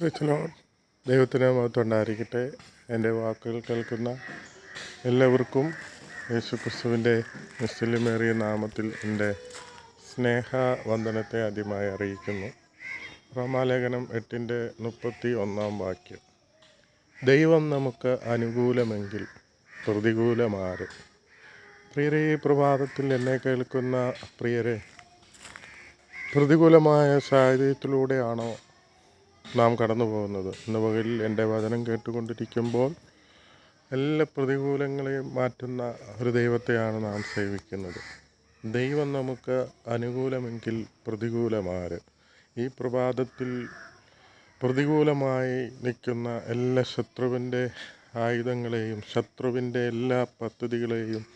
പ്രൈസലോ ദൈവത്തിന് മഹത്വമുണ്ടായിരിക്കട്ടെ എന്റെ വാക്കുകൾ കേൾക്കുന്ന എല്ലാവർക്കും യേശു ക്രിസ്തുവിന്റെ മുസ്ലിമേറിയ നാമത്തിൽ എന്റെ സ്നേഹ വന്ദനത്തെ ആദ്യമായി അറിയിക്കുന്നു. റോമാലേഖനം എട്ടിന്റെ മുപ്പത്തി ഒന്നാം വാക്യം. ദൈവം നമുക്ക് അനുകൂലമെങ്കിൽ പ്രതികൂലമാര്. പ്രിയരെ ഈ പ്രഭാതത്തിൽ എന്നെ കേൾക്കുന്ന പ്രിയരെ പ്രതികൂലമായ സാഹചര്യത്തിലൂടെയാണോ നാം കടന്നു പോകുന്നത്. ഇന്ന് പകലിൽ എന്റെ വചനം കേട്ടുകൊണ്ടിരിക്കുമ്പോൾ എല്ലാ പ്രതികൂലങ്ങളെയും മാറ്റുന്ന ഒരു ദൈവത്തെയാണ് നാം സേവിക്കുന്നത്. ദൈവം നമുക്ക് അനുകൂലമെങ്കിൽ പ്രതികൂലമാര്. ഈ പ്രഭാതത്തിൽ പ്രതികൂലമായി നിൽക്കുന്ന എല്ലാ ശത്രുവിന്റെ ആയുധങ്ങളെയും ശത്രുവിന്റെ എല്ലാ പദ്ധതികളെയും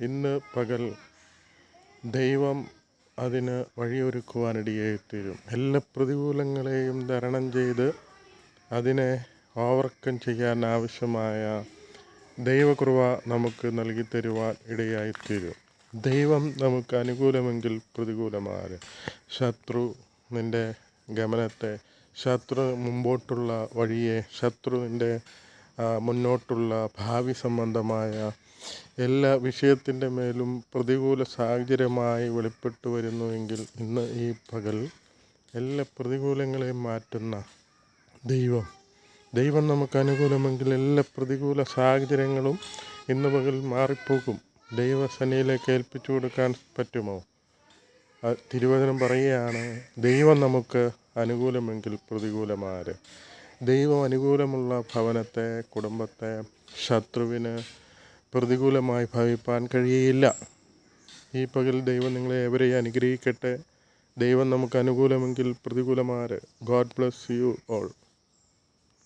ഇന്ന് പകൽ ദൈവം അതിന് വഴിയൊരുക്കുവാനിടയായിത്തീരും. എല്ലാ പ്രതികൂലങ്ങളെയും തരണം ചെയ്ത് അതിനെ ഓവർകം ചെയ്യാൻ ആവശ്യമായ ദൈവകൃപ നമുക്ക് നൽകി തരുവാൻ ഇടയായിത്തീരും. ദൈവം നമുക്ക് അനുകൂലമെങ്കിൽ പ്രതികൂലമാകും ശത്രു നിന്റെ ഗമനത്തെ ശത്രു മുമ്പോട്ടുള്ള വഴിയെ ശത്രുവിന്റെ മുന്നോട്ടുള്ള ഭാവി സംബന്ധമായ എല്ലാ വിഷയത്തിന്റെ മേലും പ്രതികൂല സാഹചര്യമായി വെളിപ്പെട്ടു വരുന്നുവെങ്കിൽ ഇന്ന് ഈ പകൽ എല്ലാ പ്രതികൂലങ്ങളെയും മാറ്റുന്ന ദൈവം. ദൈവം നമുക്ക് അനുകൂലമെങ്കിൽ എല്ലാ പ്രതികൂല സാഹചര്യങ്ങളും ഇന്ന് പകൽ മാറിപ്പോകും. ദൈവസനയിലേക്ക് ഏൽപ്പിച്ചു കൊടുക്കാൻ പറ്റുമോ? തിരുവചനം പറയുകയാണ് ദൈവം നമുക്ക് അനുകൂലമെങ്കിൽ പ്രതികൂലമാര് ദൈവം അനുകൂലമുള്ള ഭവനത്തെ കുടുംബത്തെ ശത്രുവിന് പ്രതികൂലമായി ഭവിപ്പാൻ കഴിയുകയില്ല ഈ പകൽ ദൈവം നിങ്ങളെ എവരെയും അനുഗ്രഹിക്കട്ടെ. ദൈവം നമുക്ക് അനുകൂലമെങ്കിൽ പ്രതികൂലമാര്. God bless you all.